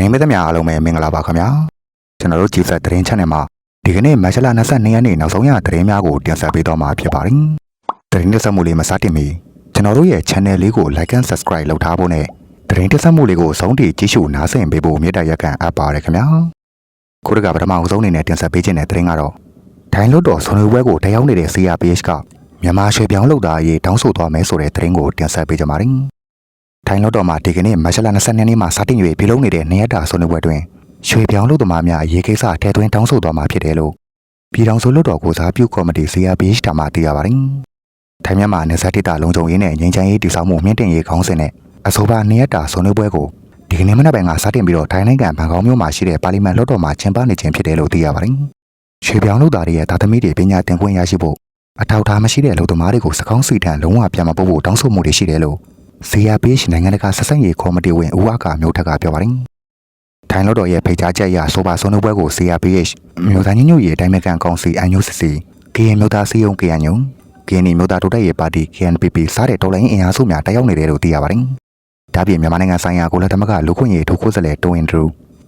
သတင်းမသမျှအားလုံးပဲမင်္ဂလာပါခင်ဗျာကျွန်တော်တို့ကြည်ဆက်သတင်း channel မှာဒီကနေ့မတ်လ22ရက်နေ့နောက်ဆုံးရသတင်းများကိုတင်ဆက်ပေးတော့မှာဖြစ်ပါတယ်သတင်းတက်ဆက်မှုလေးမစတင်မီကျွန်တော်တို့ရဲ့ channel လေးကို like and subscribe လုပ်ထားဖို့နဲ့သတင်းတက်ဆက်မှုလေးကိုဆုံးထိကြည့်ရှုနားဆင်ပေးဖို့မေတ္တာရက်ခံအပ်ပါတယ်ခင်ဗျာခုတကပထမအဆုံးအနေနဲ့တင်ဆက်ပေးခြင်းတဲ့သတင်းကတော့ထိုင်းလွတ်တော်ဆွေးနွေးပွဲကိုတရားနေတဲ့ CRPH ကမြန်မာရွှေပြောင်းလုပ်သားရေးတောင်းဆိုသွားမယ်ဆိုတဲ့သတင်းကိုတင်ဆက်ပေးကြပါမယ် ထိုင်းလွတ်တော်မှာဒီကနေ့မတ်လ22ရက်နေ့မှာစတင်၍ပြုလုပ်နေတဲ့နေရတာဆွေးနွေးပွဲတွင်ရွှေပြောင်းလုပ်သမားများအရေးကိစ္စထဲသွင်းတောင်းဆိုသွားမှာဖြစ်တယ်လို့ပြည်ထောင်စုလွတ်တော်ကိုစားပြုကော်မတီ CRPH တာမှသိရပါတယ်။ထိုင်းမြန်မာနယ်စပ်ဒေသလုံခြုံရေးနဲ့ငြိမ်းချမ်းရေးတည်ဆောက်မှုမြင့်တင်ရေးခေါင်းစဉ်နဲ့အဆိုပါနေရတာဆွေးနွေးပွဲကိုဒီကနေ့မနက်ပိုင်းကစတင်ပြီးတော့ထိုင်းနိုင်ငံဘန်ကောက်မြို့မှာရှိတဲ့ပါလီမန်လွှတ်တော်မှာကျင်းပနေခြင်းဖြစ်တယ်လို့သိရပါတယ်။ရွှေပြောင်းလုပ်သားတွေရဲ့တာသမီတွေပညာသင်ခွင့်ရရှိဖို့အထောက်အထားမရှိတဲ့လူသမားတွေကိုစကောင်းစီထံလုံးဝပြန်မပို့ဖို့တောင်းဆိုမှုတွေရှိတယ်လို့ CRPH နိုင်ငံတကာဆက်ဆံရေးကော်မတီဝင်ဦးအကမျိုးထက်ကပြောပါတယ်။ထိုင်းလွှတ်တော်ရဲ့ဖိတ်ကြားချက်အရဆိုပါဆွေးနွေးပွဲကို CRPH မြို့သားညညရေးအတိုင်းမကန်ကောင်စီ UNCC KN မြို့သားစီယုံ KN ညုံ KN မြို့သားတိုတက်ရေးပါတီ KNPP စတဲ့တော်လိုင်းအင်အားစုများတက်ရောက်နေတယ်လို့သိရပါတယ်။ဒါပြင်မြန်မာနိုင်ငံဆိုင်ရာကိုလက်ထမကလူခွင့်ရေးထိုးကိုယ်စားလှယ်တိုအင်ဒရူ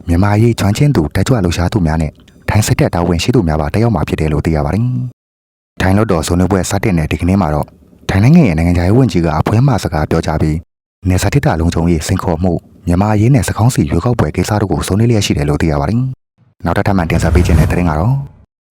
မြန်မာရေးချွမ်းချင်းသူတက်ကြွလှူရှားသူများနဲ့ထိုင်းစစ်တပ်တာဝန်ရှိသူများပါတက်ရောက်မှာဖြစ်တယ်လို့သိရပါတယ်။ထိုင်းလွှတ်တော်ဆွေးနွေးပွဲစတင်တဲ့ဒီကနေ့မှာတော့ ထိုင်းနိုင်ငံရဲ့နိုင်ငံခြားရေးဝန်ကြီးကအဖွဲမှစကားပြောကြားပြီးနေစာတိတလုံးချုံရေးစင်ခေါ်မှုမြန်မာရေးနဲ့စကောင်းစီရွေးကောက်ပွဲကိစ္စတို့ကိုစုံလင်လျက်ရှိတယ်လို့သိရပါတယ်။နောက်တစ်ထပ်မှတင်ဆက်ပေးခြင်းတဲ့တဲ့ရင်ကတော့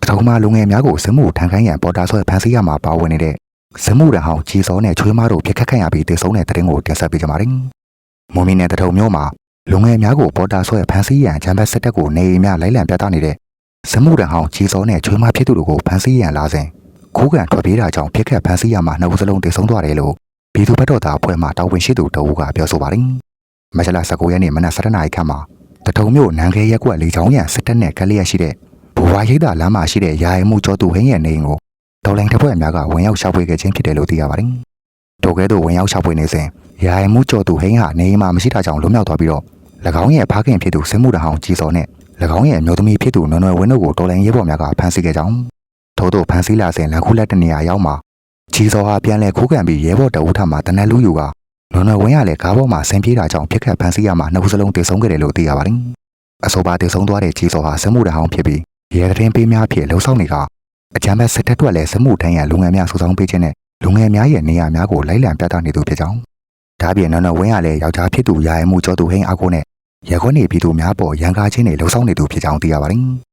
တထုံမလူငယ်များကိုစစ်မှုထမ်းခိုင်းရန်ပေါ်တာဆွဲဖမ်းဆီးရမှာပါဝင်နေတဲ့စစ်မှုတန်းဟောင်းကြီးစောနဲ့ချွေးမတို့ဖြစ်ခတ်ခံရပြီးတည်ဆုံတဲ့တဲ့ရင်ကိုတင်ဆက်ပေးကြပါမယ်။မွန်မီနယ်တထုံမျိုးမှာလူငယ်များကိုပေါ်တာဆွဲဖမ်းဆီးရန်ဂျမ်ဘတ်စစ်တပ်ကိုနေအိမ်များလိုက်လံပြသနေတဲ့စစ်မှုတန်းဟောင်းကြီးစောနဲ့ချွေးမဖြစ်သူတို့ကိုဖမ်းဆီးရန်လာစဉ် ခိုးကန်ထွက်ပြေးတာကြောင့်ဖြစ်ခတ်ဖမ်းဆီးရမှာနှစ်ဦးစလုံးတည်ဆုံသွားတယ်လို့ပြည်သူ့ဘက်တော်သားအဖွဲ့မှတာဝန်ရှိသူတအူးကပြောဆိုပါတယ်။မကျလာ19ရက်နေ့မနက်7:00နာရီခန့်မှာတထုံမြို့နန်းခဲရက်ကွက်လေချောင်းရံစစ်တပ်နဲ့ကလေးရရှိတဲ့ဘူဝါရိပ်သာလမ်းမှာရှိတဲ့ရာယမှုကျော်သူဟင်းရဲ့နေအိမ်ကိုတော်လိုင်းတပ်ဖွဲ့များကဝင်ရောက်ရှာဖွေခဲ့ခြင်းဖြစ်တယ်လို့သိရပါတယ်။တိုကဲသို့ဝင်ရောက်ရှာဖွေနေစဉ်ရာယမှုကျော်သူဟင်းဟာနေအိမ်မှာမရှိတာကြောင့်လွတ်မြောက်သွားပြီးတော့၎င်းရဲ့ဖခင်ဖြစ်သူစစ်မှုတဟောင်ကြီးစောနဲ့၎င်းရဲ့အမျိုးသမီးဖြစ်သူနွယ်နွယ်ဝင်းတို့ကိုတော်လိုင်းရဲဘော်များကဖမ်းဆီးခဲ့ကြောင်း ထို့သောဖမ်းဆီးလာစဉ်လက်ခုလက်တနေရာရောက်မှာကြီးစောဟာပြန်လဲခိုးကန်ပြီးရဲဘော်တအူးထမှာတနက်လူယူကနော်နော်ဝင်းရလဲကားပေါ်မှာဆင်းပြေးတာကြောင့်ပြက်ခတ်ဖမ်းဆီးရမှာနှစ်ဦးစလုံးတည်ဆုံခဲ့တယ်လို့သိရပါတယ်။အဆိုပါတည်ဆုံသွားတဲ့ကြီးစောဟာစမှုတဟောင်းဖြစ်ပြီးရဲတရင်ပေးများဖြစ်လှုံ့ဆော်နေကအကြမ်းဖက်စစ်တပ်တွက်လဲစမှုထမ်းရလူငယ်များစုဆောင်ပေးခြင်းနဲ့လူငယ်များရဲ့နေရာများကိုလိုက်လံပြသနေသူဖြစ်ကြောင်းဒါပြင်နော်နော်ဝင်းရလဲယောက်ျားဖြစ်သူရာယမှုကျော်သူဟင်းအကိုနဲ့ရဲခွန်းနေပြည်သူများပေါ်ရန်ကားခြင်းနဲ့လှုံ့ဆော်နေသူဖြစ်ကြောင်းသိရပါတယ်။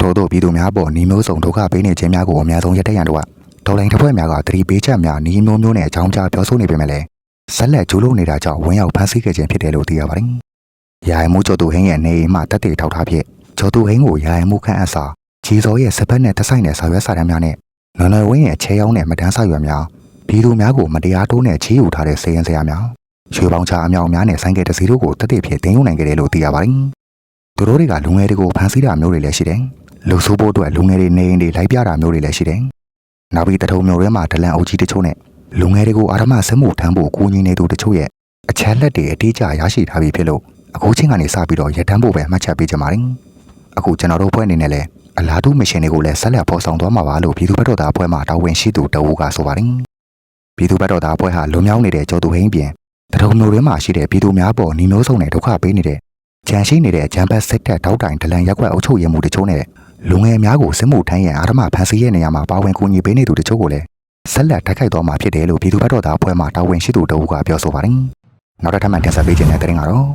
ထို့သောပြည်သူများပေါ်နှီးမျိုးစုံဒုက္ခပေးနေခြင်းများကိုအများဆုံးရတဲ့ရန်တို့ကဒေါ်လိုင်းတစ်ဖွဲ့များကသတိပေးချက်များနှီးမျိုးမျိုးနဲ့အကြောင်းကြားပြောဆိုနေပေမဲ့လည်းဆက်လက်ကျိုးလို့နေတာကြောင့်ဝင်ရောက်ဖမ်းဆီးခဲ့ခြင်းဖြစ်တယ်လို့သိရပါတယ်။ရာယမှုကျော်သူဟင်းရဲ့နေအိမ်မှတက်တေထောက်ထားဖြစ်ကျော်သူဟင်းကိုရာယမှုခန့်အပ်စာဂျီစောရဲ့စပတ်နဲ့တဆိုင်တဲ့စာရွက်စာတမ်းများနဲ့နော်နော်ဝင်းရဲ့ချဲရောင်းတဲ့မတန်းစာရွက်များပြည်သူများကိုမတရားတိုးနဲ့ချီးယူထားတဲ့စေရင်စရာများရွှေပေါင်းချအမြောင်များနဲ့ဆိုင်ကယ်တစီတို့ကိုတက်တေဖြစ်တင်ယူနိုင်ခဲ့တယ်လို့သိရပါတယ်။သူတို့တွေကလူငယ်တွေကိုဖမ်းဆီးတာမျိုးတွေလည်းရှိတယ်။ လူဆိုးဖို့အတွက်လူငယ်တွေနေအိမ်တွေလိုက်ပြတာမျိုးတွေလည်းရှိတယ်။နောက်ပြီးတထုံမျိုးထဲမှာဒလန်အုပ်ကြီးတချို့နဲ့လူငယ်တွေကိုအာရမစက်မှုထမ်းဖို့ကူညီနေသူတချို့ရဲ့အချက်လက်တွေအတိအကျရရှိထားပြီးဖြစ်လို့အခုချင်းကနေစပြီးတော့ရတန်းဖို့ပဲမှတ်ချက်ပေးကြပါတယ်။အခုကျွန်တော်တို့ဖွဲ့အနေနဲ့လည်းအလားတူမရှင်တွေကိုလည်းဆက်လက်ပေါ်ဆောင်သွားမှာပါလို့ပြည်သူ့ဘက်တော်သားအဖွဲ့မှတာဝန်ရှိသူတအူးကဆိုပါတယ်။ပြည်သူ့ဘက်တော်သားအဖွဲ့ဟာလွန်မြောက်နေတဲ့ကြော်သူဟင်းပြင်တထုံမျိုးတွေမှာရှိတဲ့ပြည်သူများပေါ်ညီမျိုးစုံနဲ့ဒုက္ခပေးနေတဲ့ကြံရှိနေတဲ့ဂျမ်ဘတ်စစ်တပ်တောက်တိုင်ဒလန်ရက်ွက်အုပ်ချုပ်ရေးမှုတချို့နဲ့ လူငယ်များကိုစစ်မှုထမ်းရန်အာရမဖန်ဆီးရဲ့နေရာမှာပါဝင်ကူညီပေးနေသူတချို့ကိုလည်းဆက်လက်တိုက်ခိုက်သွားမှာဖြစ်တယ်လို့ပြည်သူ့ဘက်တော်သားအဖွဲ့မှတာဝန်ရှိသူတအူးကပြောဆိုပါတယ်။နောက်တစ်ထပ်မှတင်ဆက်ပေးခြင်းတဲ့တဲ့ရင်ကတော့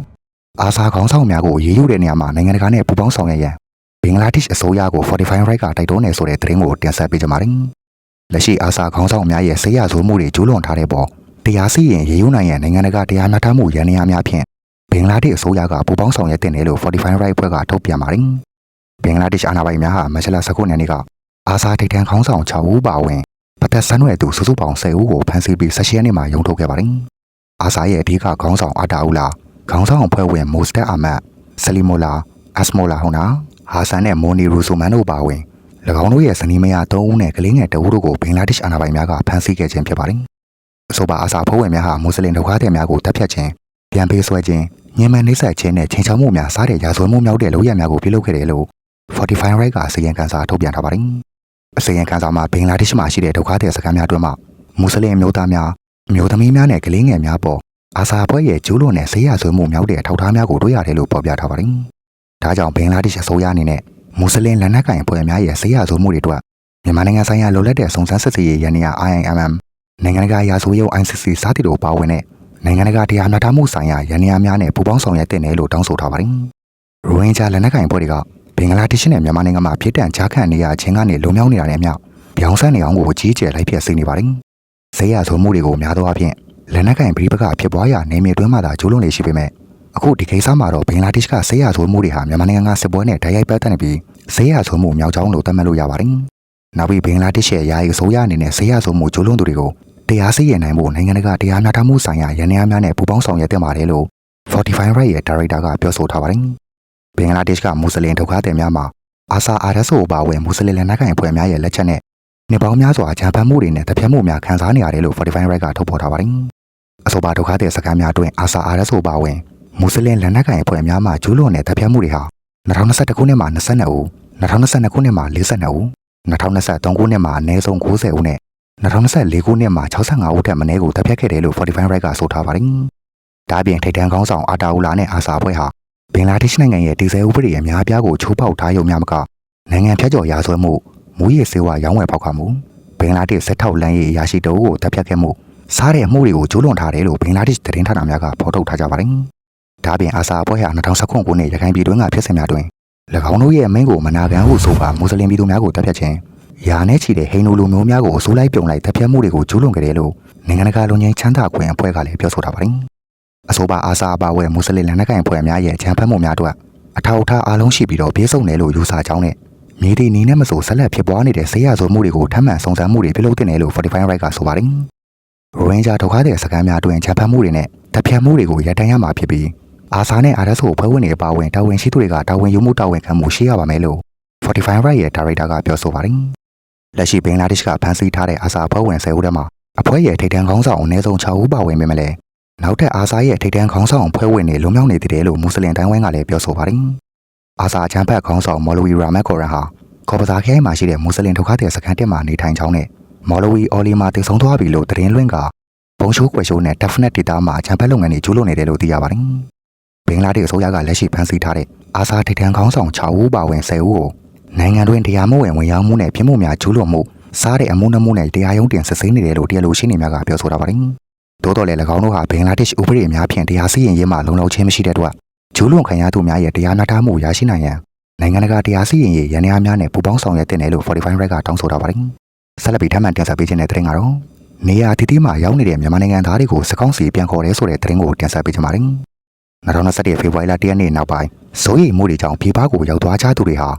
အာဆာခေါင်းဆောင်များကိုရေးယူတဲ့နေရာမှာနိုင်ငံတကာနဲ့ပူးပေါင်းဆောင်ရွက်ရန်ဘင်္ဂလားဒေ့ရှ်အစိုးရကို45 right ကတိုက်တွန်းနေဆိုတဲ့သတင်းကိုတင်ဆက်ပေးကြပါမယ်။လက်ရှိအာဆာခေါင်းဆောင်များရဲ့ဆေးရဆိုးမှုတွေကျူးလွန်ထားတဲ့ပေါ်တရားစီရင်ရေးယူနိုင်ရန်နိုင်ငံတကာတရားမျှတမှုရန်နေရာများဖြင့်ဘင်္ဂလားဒေ့ရှ်အစိုးရကပူးပေါင်းဆောင်ရွက်တင်တယ်လို့45 right ဖွဲ့ကထုတ်ပြန်ပါတယ်။ ဘင်္ဂလားဒေ့ရှ်အာဏာပိုင်များဟာမက်လ19နှစ်နေ့ကအာဆာထိတ်တန်းခေါင်းဆောင်6ဦးပါဝင်ပတ်သက်ဆန်းရွယ်သူစုစုပေါင်း10ဦးကိုဖမ်းဆီးပြီးဆက်ရှင်းနေမှာရုံထုတ်ခဲ့ပါတယ်။အာဆာရဲ့အဓိကခေါင်းဆောင်အာတာဦးလာခေါင်းဆောင်ဖွဲ့ဝင်မိုစတက်အာမတ်ဆလီမိုလာအက်စမိုလာဟွန်နာဟာဆန်နဲ့မိုနီရူဆိုမန်တို့ပါဝင်၎င်းတို့ရဲ့ဇနီးမယား3ဦးနဲ့ကလေးငယ်2ဦးတို့ကိုဘင်္ဂလားဒေ့ရှ်အာဏာပိုင်များကဖမ်းဆီးခဲ့ခြင်းဖြစ်ပါတယ်။အဆိုပါအာဆာဖွဲ့ဝင်များဟာမွတ်စလင်ဒုက္ခသည်များကိုတပ်ဖြတ်ခြင်းပြန်ပေးဆွဲခြင်းညင်မန်နှိမ့်ဆက်ခြင်းနဲ့ချင်းချောင်းမှုများစားတဲ့ရာဇဝတ်မှုများတဲ့လုပ်ရများကိုပြုလုပ်ခဲ့တယ်လို့ 45 right ကအစီရင်ခံစာထုတ်ပြန်ထားပါတယ်။အစီရင်ခံစာမှာဘင်္ဂလားဒေ့ရှ်မှာရှိတဲ့ဒုက္ခသည်စခန်းများတွင်မှမွတ်စလင်မျိုးသားများမျိုးသမီးများနဲ့ကလေးငယ်များပေါ်အာဆာအဖွဲ့ရဲ့ကျူးလွန်တဲ့ဆေးရဆွေးမှုမြောက်တဲ့အထောက်အထားများကိုတွေ့ရတယ်လို့ဖော်ပြထားပါတယ်။ဒါကြောင့်ဘင်္ဂလားဒေ့ရှ်အစိုးရအနေနဲ့မွတ်စလင်လက်နက်ကိုင်အဖွဲ့များရဲ့ဆေးရဆွေးမှုတွေအတွက်မြန်မာနိုင်ငံဆိုင်ရာလိုလက်တဲ့စုံစမ်းစစ်ဆေးရေးရန်ရာ IIMM နိုင်ငံတကာရာဇဝတ်ရုံး ICC စသည်တို့ပါဝင်တဲ့နိုင်ငံတကာတရားမျှတမှုဆိုင်ရာရန်ရာများနဲ့ပူးပေါင်းဆောင်ရွက်တင်တယ်လို့တောင်းဆိုထားပါတယ်။ရိုဟင်ဂျာလက်နက်ကိုင်အဖွဲ့တွေက ဘင်္ဂလားဒေ့ရှ်နဲ့မြန်မာနိုင်ငံမှာဖြစ်တန့်ကြားခံနေရခြင်းကနေလုံမြောက်နေတာနဲ့အမျှပြောင်းဆန်းနေအောင်ကိုအကြီးအကျယ်လိုက်ပြစီနေပါတယ်။ဆေးရဆွေးမှုတွေကိုများသောအားဖြင့်လက်နက်ကင်ပြည်ပကဖြစ်ပွားရာနေမြေတွင်းမှာသာကျူးလွန်နေရှိပေမဲ့အခုဒီကိစ္စမှာတော့ဘင်္ဂလားဒေ့ရှ်ကဆေးရဆိုမှုတွေဟာမြန်မာနိုင်ငံကစစ်ပွဲနဲ့တိုက်ရိုက်ပတ်သက်နေပြီးဆေးရဆိုမှုမြောက်ချောင်းလို့သတ်မှတ်လို့ရပါတယ်။နောက်ပြီးဘင်္ဂလားဒေ့ရှ်ရဲ့ယာယီအစိုးရအနေနဲ့ဆေးရဆိုမှုကျူးလွန်သူတွေကိုတရားစီရင်နိုင်ဖို့နိုင်ငံတကာတရားမျှတမှုဆိုင်ရာရန်ရာများနဲ့ပူးပေါင်းဆောင်ရွက်တင်ပါတယ်လို့ Fortify Right ရဲ့ဒါရိုက်တာကပြောဆိုထားပါတယ်။ ဘင်္ဂလားဒေ့ရှ်ကမွတ်စလင်ဒုက္ခသည်များမှာအာဆာအာရက်ဆိုပါဝင်မွတ်စလင်လက်နက်ကိုင်အဖွဲ့များရဲ့လက်ချက်နဲ့နေပေါင်းများစွာဂျပန်မှုတွေနဲ့တပြတ်မှုများခံစားနေရတယ်လို့ Fortify Right ကထုတ်ဖော်ထားပါတယ်။အဆိုပါဒုက္ခသည်စခန်းများတွင်အာဆာအာရက်ဆိုပါဝင်မွတ်စလင်လက်နက်ကိုင်အဖွဲ့များမှကျူးလွန်တဲ့တပြတ်မှုတွေဟာ2021ခုနှစ်မှာ22ဦး2022ခုနှစ်မှာ42ဦး2023ခုနှစ်မှာအနည်းဆုံး90ဦးနဲ့2024ခုနှစ်မှာ65ဦးထက်မနည်းကိုတပ်ဖြတ်ခဲ့တယ်လို့45 right ကဆိုထားပါတယ်။ဒါ့အပြင်ထိပ်တန်းခေါင်းဆောင်အာတာဦးလာနဲ့အာဆာအဖွဲ့ဟာ ဘင်္ဂလားဒေ့ရှ်နိုင်ငံရဲ့ဒီဇယ်ဥပဒေအများအပြားကိုချိုးဖောက်ထားရုံများမကနိုင်ငံဖြတ်ကျော်ရာဇဝတ်မှုမူရည်စေဝါရောင်းဝယ်ပေါက်ခါမှုဘင်္ဂလားဒေ့ရှ်စစ်ထောက်လမ်းရေးအရာရှိတအုပ်ကိုတပ်ဖြတ်ခဲ့မှုစားတဲ့အမှုတွေကိုကျူးလွန်ထားတယ်လို့ဘင်္ဂလားဒေ့ရှ်သတင်းဌာနများကဖော်ထုတ်ထားကြပါတယ်။ဒါ့အပြင်အာဆာအဖွဲ့ဟာ2019ခုနှစ်ရခိုင်ပြည်တွင်းကဖြစ်စဉ်များတွင်၎င်းတို့ရဲ့မင်းကိုမနာခံဟုဆိုပါမွတ်စလင်ပြည်သူများကိုတပ်ဖြတ်ခြင်းယာနဲ့ချီတဲ့ဟိန္ဒူလူမျိုးများကိုအစိုးလိုက်ပြုံလိုက်တပ်ဖြတ်မှုတွေကိုကျူးလွန်ခဲ့တယ်လို့နိုင်ငံတကာလူငင်းချမ်းသာခွင့်အဖွဲ့ကလည်းပြောဆိုထားပါတယ်။ အဆိုပါအာဆာအပါဝဲမွတ်စလင်လက်နက်ကိုင်အဖွဲ့များရဲ့ချမ်းဖတ်မှုများအတွက်အထောက်အထားအားလုံးရှိပြီးတော့ပြေဆုံးတယ်လို့ယူဆကြောင်းနဲ့မြေတီနီနဲ့မဆိုဆက်လက်ဖြစ်ပွားနေတဲ့ဆေးရဆိုမှုတွေကိုထပ်မံစုံစမ်းမှုတွေပြုလုပ်တင်တယ်လို့45 right ကဆိုပါတယ်။ရိုဟင်ဂျာဒုက္ခသည်စခန်းများတွင်ချမ်းဖတ်မှုတွေနဲ့တပ်ဖြတ်မှုတွေကိုရပ်တန့်ရမှာဖြစ်ပြီးအာဆာနဲ့ RSO ဖွဲ့ဝင်တွေအပါအဝင်တာဝန်ရှိသူတွေကတာဝန်ယူမှုတာဝန်ခံမှုရှိရပါမယ်လို့45 right ရဲ့ဒါရိုက်တာကပြောဆိုပါတယ်။လက်ရှိဘင်္ဂလားဒေ့ရှ်ကဖမ်းဆီးထားတဲ့အာဆာဖွဲ့ဝင်10ဦးထဲမှာအဖွဲ့ရဲ့ထိပ်တန်းခေါင်းဆောင်အနည်းဆုံး6ဦးပါဝင်ပေမဲ့လည်း နောက်ထပ်အာဆာရဲ့ထိပ်တန်းခေါင်းဆောင်ဖွဲ့ဝင်တွေလွန်မြောက်နေသေးတယ်လို့မွတ်စလင်တိုင်းဝိုင်းကလည်းပြောဆိုပါတယ်။အာဆာချမ်းဖတ်ခေါင်းဆောင်မော်လဝီရာမက်ကိုရန်ဟာခေါ်ပစာခဲမှာရှိတဲ့မွတ်စလင်ဒုက္ခသည်စခန်းတက်မှာနေထိုင်ကြောင်းနဲ့မော်လဝီအော်လီမာတည်ဆုံသွားပြီလို့သတင်းလွှင့်ကဘုံရှိုးကွယ်ရှိုးနဲ့ definite data မှာချမ်းဖတ်လုပ်ငန်းတွေကျူးလွန်နေတယ်လို့သိရပါတယ်။ဘင်္ဂလားဒေ့ရှ်အစိုးရကလက်ရှိဖမ်းဆီးထားတဲ့အာဆာထိပ်တန်းခေါင်းဆောင်6ဦးပါဝင်10ဦးကိုနိုင်ငံတွင်တရားမဝင်ဝင်ရောက်မှုနဲ့ပြစ်မှုများကျူးလွန်မှုစားတဲ့အမှုနှမှုနဲ့တရားရုံးတင်စစ်ဆေးနေတယ်လို့တရားလိုရှိနေများကပြောဆိုတာပါတယ်။ သို့တော်လည်း၎င်းတို့ဟာဘင်္ဂလားဒေ့ရှ်ဥပဒေအများဖြင့်တရားစီရင်ရေးမှလုံလောက်ခြင်းမရှိတဲ့အတွက်ကျူးလွန်ခံရသူများရဲ့တရားမျှတမှုရရှိနိုင်ရန်နိုင်ငံတကာတရားစီရင်ရေးရန်ရာများနဲ့ပူးပေါင်းဆောင်ရွက်တင်တယ်လို့45 right ကတောင်းဆိုထားပါတယ်။ဆက်လက်ပြီးထပ်မံတင်ဆက်ပေးခြင်းတဲ့သတင်းကတော့နေရာတည်တည်မှာရောက်နေတဲ့မြန်မာနိုင်ငံသားတွေကိုစကောင်းစီပြန်ခေါ်တယ်ဆိုတဲ့သတင်းကိုတင်ဆက်ပေးချင်ပါတယ်။2021ဖေဖော်ဝါရီလ1ရက်နေ့နောက်ပိုင်းစိုးရိမ်မှုတွေကြောင့်ပြည်ပကိုရောက်သွားကြသူတွေဟာ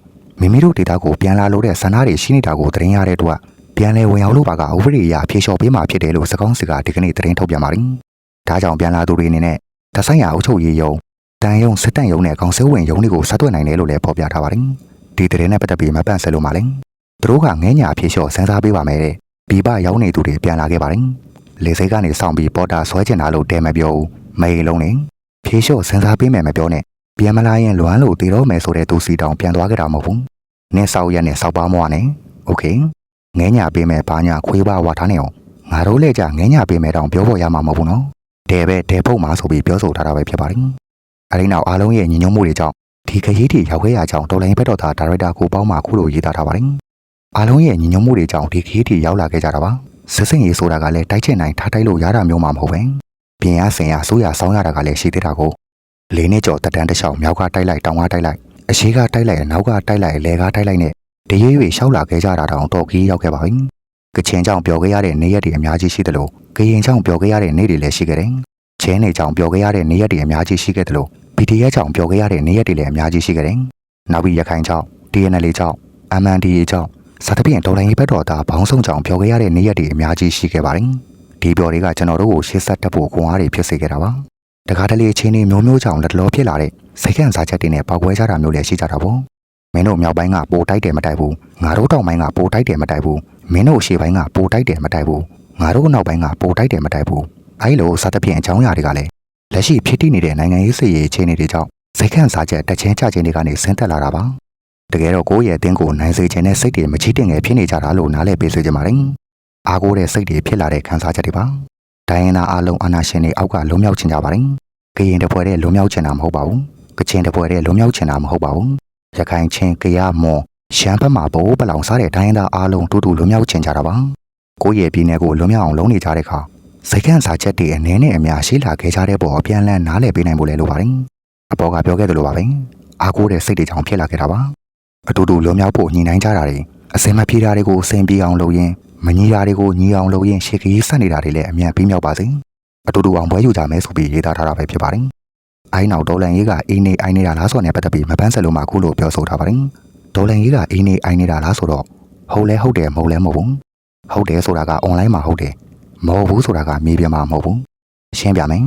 မိမိတို့ဒေတာကိုပြန်လာလို့တဲ့ဆန္ဒတွေရှိနေတာကိုသတင်းရတဲ့အတွက် ပြန်လည်ဝင်ရောက်လို့ပါကဥပဒေအရဖြေလျှော့ပေးမှာဖြစ်တယ်လို့စကောင်းစီကဒီကနေ့သတင်းထုတ်ပြန်ပါတယ်။ဒါကြောင့်ပြန်လာသူတွေအနေနဲ့တဆိုင်ရာအုပ်ချုပ်ရေးယုံတန်ယုံစစ်တန့်ယုံနဲ့ကောင်ဆယ်ဝင်ယုံတွေကိုဆက်သွယ်နိုင်တယ်လို့လည်းဖော်ပြထားပါတယ်။ဒီသတင်းနဲ့ပတ်သက်ပြီးမပန့်ဆက်လို့ပါလဲ။သူတို့ကငဲညာဖြေလျှော့စမ်းစားပေးပါမယ်တဲ့။ဒီပရောက်နေသူတွေပြန်လာခဲ့ပါတယ်။လေစိတ်ကနေစောင့်ပြီးပေါ်တာဆွဲကျင်တာလို့တဲမပြောဘူး။မေးလုံးနဲ့ဖြေလျှော့စမ်းစားပေးမယ်မပြောနဲ့။ပြန်မလာရင်လွမ်းလို့တည်တော့မယ်ဆိုတဲ့သူစီတောင်ပြန်သွားကြတာမဟုတ်ဘူး။နင်းဆောက်ရက်နဲ့ဆောက်ပါမွားနဲ့။ Okay ငဲညာပေးမယ်ဘာညာခွေးပါဝါထားနေအောင်ငါတို့လက်ကြငဲညာပေးမယ်တောင်ပြောဖို့ရမှာမဟုတ်ဘူးနော်တဲပဲတဲဖုတ်မှာဆိုပြီးပြောဆိုထားတာပဲဖြစ်ပါတယ်အဲဒီနောက်အားလုံးရဲ့ညီညွတ်မှုတွေကြောင့်ဒီခရီးတီရောက်ခဲ့ရကြောင်းတော်လိုင်းဘက်တော်သားဒါရိုက်တာကိုပေါင်းမှခုလိုရေးသားထားပါတယ်အားလုံးရဲ့ညီညွတ်မှုတွေကြောင့်ဒီခရီးတီရောက်လာခဲ့ကြတာပါစစ်စင်ရေးဆိုတာကလည်းတိုက်ချင်နိုင်ထားတိုက်လို့ရတာမျိုးမှမဟုတ်ပဲပြင်ရဆင်ရဆိုးရဆောင်းရတာကလည်းရှိသေးတာကိုလေးနှစ်ကျော်တက်တန်းတစ်လျှောက်မြောက်ကတိုက်လိုက်တောင်ကတိုက်လိုက်အရှိကတိုက်လိုက်အနောက်ကတိုက်လိုက်လဲကတိုက်လိုက်နဲ့ တရွေ့ရွေ့ရှောက်လာခဲ့ကြတာတောင်တော်ကြီးရောက်ခဲ့ပါပြီ။ကချင်ကြောင့်ပျော်ခဲ့ရတဲ့နေရက်တွေအများကြီးရှိသလိုကရင်ကြောင့်ပျော်ခဲ့ရတဲ့နေ့တွေလည်းရှိခဲ့တယ်။ချင်းနေကြောင့်ပျော်ခဲ့ရတဲ့နေရက်တွေအများကြီးရှိခဲ့သလို BTS ကြောင့်ပျော်ခဲ့ရတဲ့နေရက်တွေလည်းအများကြီးရှိခဲ့တယ်။နောက်ပြီးရခိုင်ကြောင့် DNL ကြောင့် MNDA ကြောင့်စသဖြင့်ဒေါ်လာရေးဘက်တော်သားဘောင်းဆောင်ကြောင့်ပျော်ခဲ့ရတဲ့နေရက်တွေအများကြီးရှိခဲ့ပါတယ်။ဒီပျော်တွေကကျွန်တော်တို့ကိုရှေ့ဆက်တက်ဖို့ခွန်အားတွေဖြစ်စေခဲ့တာပါ။တခါတလေချင်းတွေမျိုးမျိုးကြောင့်လက်တော်ဖြစ်လာတဲ့စိတ်ခံစားချက်တွေနဲ့ပေါက်ကွဲကြတာမျိုးလည်းရှိကြတာပေါ့။ မင်းတို့မြောက်ပိုင်းကပိုတိုက်တယ်မတိုက်ဘူးငါတို့တောင်ပိုင်းကပိုတိုက်တယ်မတိုက်ဘူးမင်းတို့ရှေ့ပိုင်းကပိုတိုက်တယ်မတိုက်ဘူးငါတို့နောက်ပိုင်းကပိုတိုက်တယ်မတိုက်ဘူးအဲလိုစသဖြင့်အကြောင်းအရာတွေကလည်းလက်ရှိဖြစ်တည်နေတဲ့နိုင်ငံရေးစစ်ရေးအခြေအနေတွေကြောင့်စိတ်ခံစားချက်တက်ချင်းချခြင်းတွေကနေဆင်းသက်လာတာပါတကယ်တော့ကိုယ့်ရဲ့အတင်းကိုနိုင်စေခြင်းနဲ့စိတ်တွေမချီးတင်ငယ်ဖြစ်နေကြတာလို့နားလည်ပေးစေချင်ပါတယ်အားကိုးတဲ့စိတ်တွေဖြစ်လာတဲ့ခံစားချက်တွေပါဒိုင်းရင်သားအလုံးအာနာရှင်တွေအောက်ကလွန်မြောက်ချင်ကြပါတယ်ကရင်တပွဲတဲ့လွန်မြောက်ချင်တာမဟုတ်ပါဘူးကချင်တပွဲတဲ့လွန်မြောက်ချင်တာမဟုတ်ပါဘူး ရခိုင်ချင်းကရမွန်ရှမ်းဘက်မှာဘိုးပလောင်စားတဲ့ဒိုင်းရင်သားအလုံးတူတူလွန်မြောက်ချင်ကြတာပါကိုယ့်ရဲ့ပြည်နယ်ကိုလွန်မြောက်အောင်လုပ်နေကြတဲ့အခါစိတ်ကန့်စားချက်တွေအနေနဲ့အများရှိလာခဲ့ကြတဲ့ပေါ်အပြန်လန်းနားလည်ပေးနိုင်ဖို့လဲလိုပါတယ်အပေါ်ကပြောခဲ့သလိုပါပဲအားကိုးတဲ့စိတ်တွေကြောင့်ဖြစ်လာခဲ့တာပါအတူတူလွန်မြောက်ဖို့ညှိနှိုင်းကြတာတွေအစင်မပြေတာတွေကိုအစင်ပြေအောင်လုပ်ရင်းမညီတာတွေကိုညီအောင်လုပ်ရင်းရှေ့ကကြီးဆက်နေတာတွေလည်းအမြန်ပြီးမြောက်ပါစေအတူတူအောင်ပွဲယူကြမယ်ဆိုပြီးရေးသားထားတာပဲဖြစ်ပါတယ် အိုင်းနောက်ဒေါ်လန်ရေးကအေးနေအိုင်းနေတာလားဆိုတဲ့ပတ်သက်ပြီးမပန်းဆက်လို့မှအခုလိုပြောဆိုထားပါတယ်ဒေါ်လန်ရေးကအေးနေအိုင်းနေတာလားဆိုတော့ဟုတ်လဲဟုတ်တယ်မဟုတ်လဲမဟုတ်ဘူးဟုတ်တယ်ဆိုတာကအွန်လိုင်းမှာဟုတ်တယ်မဟုတ်ဘူးဆိုတာကမြေပြင်မှာမဟုတ်ဘူးရှင်းပြမယ်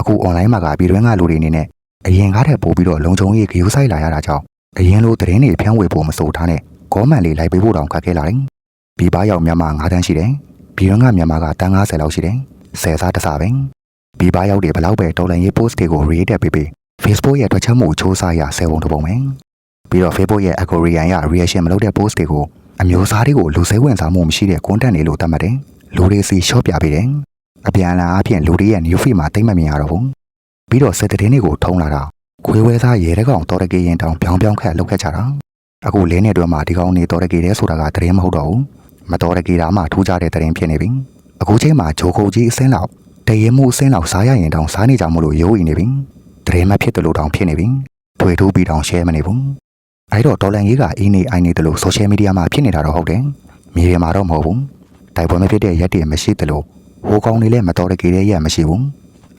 အခုအွန်လိုင်းမှာကပြည်တွင်းကလူတွေအနေနဲ့အရင်ကားတဲ့ပို့ပြီးတော့လုံခြုံရေးဂရုစိုက်လာရတာကြောင့်အရင်လိုသတင်းတွေဖြန့်ဝေဖို့မစိုးထားနဲ့ကောမန်လေးလိုက်ပေးဖို့တောင်ခက်ခဲလာတယ်ပြည်ပရောက်မြန်မာ9တန်းရှိတယ်ပြည်တွင်းကမြန်မာကတန်း90လောက်ရှိတယ်ဆယ်စားတစ်စားပဲ ပြည်ပရောက်တွေဘလောက်ပဲတော်လန်ရေး post တွေကို read တက်ပေးပေး Facebook ရဲ့တွက်ချက်မှုချိုးစားရဆယ်ပုံတစ်ပုံပဲပြီးတော့ Facebook ရဲ့ algorithm ရ reaction မလုပ်တဲ့ post တွေကိုအမျိုးသားတွေကိုလူစိတ်ဝင်စားမှုမရှိတဲ့ content တွေလို့သတ်မှတ်တယ်လူတွေစီ short ပြပေးတယ်အပြန်အလှန်အပြင်လူတွေရဲ့ new feed မှာတိတ်မမြင်ရတော့ဘူးပြီးတော့စစ်သတင်းတွေကိုထုံးလာတာခွေးဝဲသားရဲတဲ့ကောင်တော်တကေရင်တောင်ပြောင်းပြောင်းခက်လောက်ခဲ့ကြတာအခုလင်းနေတော့မှဒီကောင်နေတော်တကေတဲ့ဆိုတာကသတင်းမဟုတ်တော့ဘူးမတော်တကေတာမှထူးခြားတဲ့သတင်းဖြစ်နေပြီအခုချိန်မှာဂျိုကိုကြီးအစင်းလောက် တရေမှုအစင်းလောက်စားရရင်တောင်စားနေကြမလို့ရိုးရင်နေပြီသတင်းမဖြစ်တယ်လို့တောင်ဖြစ်နေပြီထွေထူးပြီးတောင် share မနေဘူးအဲ့တော့ဒေါ်လန်ကြီးကအင်းနေအိုင်းနေတယ်လို့ social media မှာဖြစ်နေတာတော့ဟုတ်တယ်မြေပြင်မှာတော့မဟုတ်ဘူးတိုက်ပွဲမဖြစ်တဲ့ရက်တည်းမရှိတယ်လို့ဟိုကောင်တွေလည်းမတော်တကေတဲ့ရက်မရှိဘူး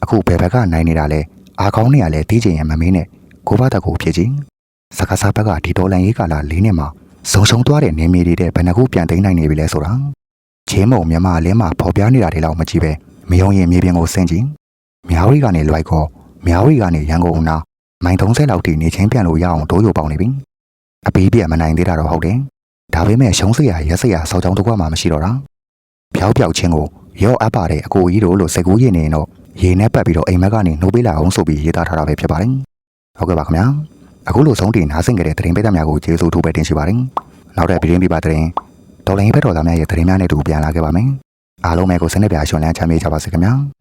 အခုဘယ်ဘက်ကနိုင်နေတာလဲအားကောင်းနေရလဲတီးချင်ရင်မမင်းနဲ့ကိုဘတကူဖြစ်ချင်းစကားစားဘက်ကဒီဒေါ်လန်ရေးကာလာလေးနှစ်မှာစုံစုံသွားတဲ့နေမီတွေတဲ့ဘယ်နှခုပြန်သိမ်းနိုင်နေပြီလဲဆိုတာချင်းမုံမြန်မာအလင်းမှာပေါ်ပြနေတာတွေတော့မကြည့်ပဲ မယုံရင်မြေပြင်ကိုဆင်းကြည့်မြောက်ရီကနေလွိုက်ကောမြောက်ရီကနေရန်ကုန်နာမိုင်30လောက်ထိနေချင်းပြန်လို့ရအောင်တိုးရိုပေါင်းနေပြီအပီးပြတ်မနိုင်သေးတာတော့ဟုတ်တယ်ဒါပေမဲ့ရှုံးစရာရက်စရာစောက်ကြောင်တစ်ခွက်မှမရှိတော့တာဖျောက်ပြောက်ချင်းကိုရော့အပ်ပါတဲ့အကိုကြီးတို့လို့စကူးရင်နေတော့ရေနဲ့ပတ်ပြီးတော့အိမ်မက်ကနေနှုတ်ပေးလာအောင်ဆိုပြီးရေးသားထားတာပဲဖြစ်ပါတယ်။ဟုတ်ကဲ့ပါခင်ဗျာ။အခုလိုဆုံးတင်နားဆင်ကြတဲ့သတင်းပေးသားများကိုကျေးဇူးထူးပဲတင်ရှိပါတယ်။နောက်တဲ့ဗီဒီယိုပြပါသတင်းဒေါ်လာရေးဘက်တော်သားများရဲ့သတင်းများနဲ့တူပြန်လာခဲ့ပါမယ်။ အားလုံးပဲကိုစနစ်ပြအရှင်လန်းချမ်းမြေ့ကြပါစေခင်ဗျာ။